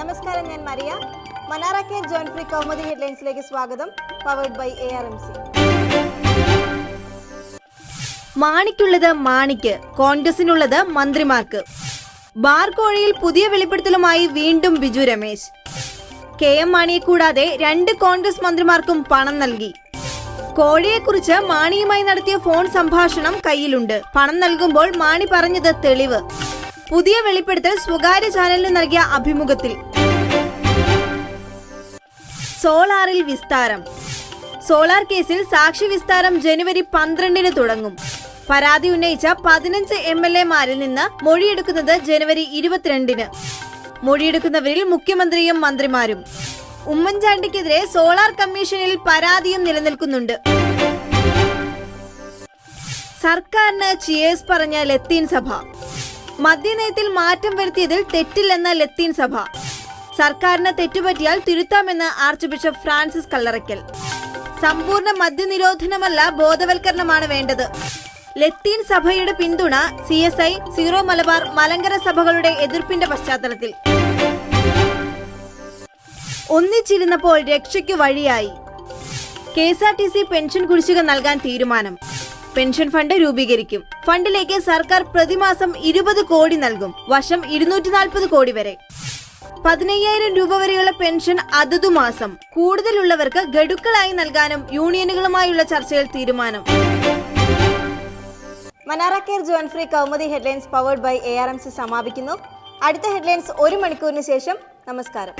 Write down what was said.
നമസ്കാരം ഞാൻ മരിയ. മനാറ ജോൺ ഫ്രീ കൗമുദി ഹെഡ്ലൈൻസിലേക്ക് സ്വാഗതം powered by A R M C മാണിക്കുള്ളത് മാണിക്ക് കോൺഗ്രസിനുള്ളത് മന്ത്രിമാർക്ക്. ബാർ കോഴയിൽ പുതിയ വെളിപ്പെടുത്തലുമായി വീണ്ടും ബിജു രമേശ്. കെ എം മാണിയെ കൂടാതെ രണ്ട് കോൺഗ്രസ് മന്ത്രിമാർക്കും പണം നൽകി. കോഴിയെക്കുറിച്ച് മാണിയുമായി നടത്തിയ ഫോൺ സംഭാഷണം കയ്യിലുണ്ട്. പണം നൽകുമ്പോൾ മാണി പറഞ്ഞത് തെളിവ്. പുതിയ വെളിപ്പെടുത്തൽ സ്വകാര്യ ചാനലിന് നൽകിയ അഭിമുഖത്തിൽ. സോളാറിൽ വിസ്താരം. സോളാർ കേസിൽ സാക്ഷി വിസ്താരം ജനുവരി പന്ത്രണ്ടിന് തുടങ്ങും. പരാതി ഉന്നയിച്ച പതിനഞ്ച് എം എൽ എമാരിൽ നിന്ന് മൊഴിയെടുക്കുന്നത് ജനുവരി ഇരുപത്തിരണ്ടിന്. മൊഴിയെടുക്കുന്നവരിൽ മുഖ്യമന്ത്രിയും മന്ത്രിമാരും. ഉമ്മൻചാണ്ടിക്കെതിരെ സോളാർ കമ്മീഷനിൽ പരാതിയും നിലനിൽക്കുന്നുണ്ട്. സർക്കാരിന് ചിയേഴ്സ് പറഞ്ഞ ലത്തീൻ സഭ. മദ്യനയത്തിൽ മാറ്റം വരുത്തിയതിൽ തെറ്റില്ലെന്ന ലത്തീൻ സഭ. സർക്കാരിന് തെറ്റുപറ്റിയാൽ തിരുത്താമെന്ന് ആർച്ച് ബിഷപ്പ് ഫ്രാൻസിസ് കല്ലറയ്ക്കൽ. സമ്പൂർണ മദ്യനിരോധനമല്ല ബോധവൽക്കരണമാണ് വേണ്ടത്. ലത്തീൻ സഭയുടെ പിന്തുണ C S I Syro Malabar Malankara സഭകളുടെ എതിർപ്പിന്റെ പശ്ചാത്തലത്തിൽ. ഒന്നിച്ചിരുന്നപ്പോൾ രക്ഷയ്ക്ക് വഴിയായി. K S R T C pension കുടിശ്ശിക നൽകാൻ തീരുമാനം. പെൻഷൻ ഫണ്ട് രൂപീകരിക്കും. ഫണ്ടിലേക്ക് സർക്കാർ പ്രതിമാസം ഇരുപത് കോടി നൽകും. വർഷം ഇരുന്നൂറ്റി കോടി വരെ. പതിനയ്യായിരം രൂപ വരെയുള്ള പെൻഷൻ അതതു മാസം. കൂടുതലുള്ളവർക്ക് ഗഡുക്കളായി നൽകാനും യൂണിയനുകളുമായുള്ള ചർച്ചയിൽ തീരുമാനം. മനാറ care John free Kaumudi headlines powered by A R M C സമാപിക്കുന്നു. അടുത്ത ഹെഡ്ലൈൻസ് ഒരു മണിക്കൂറിന് ശേഷം നമസ്കാരം.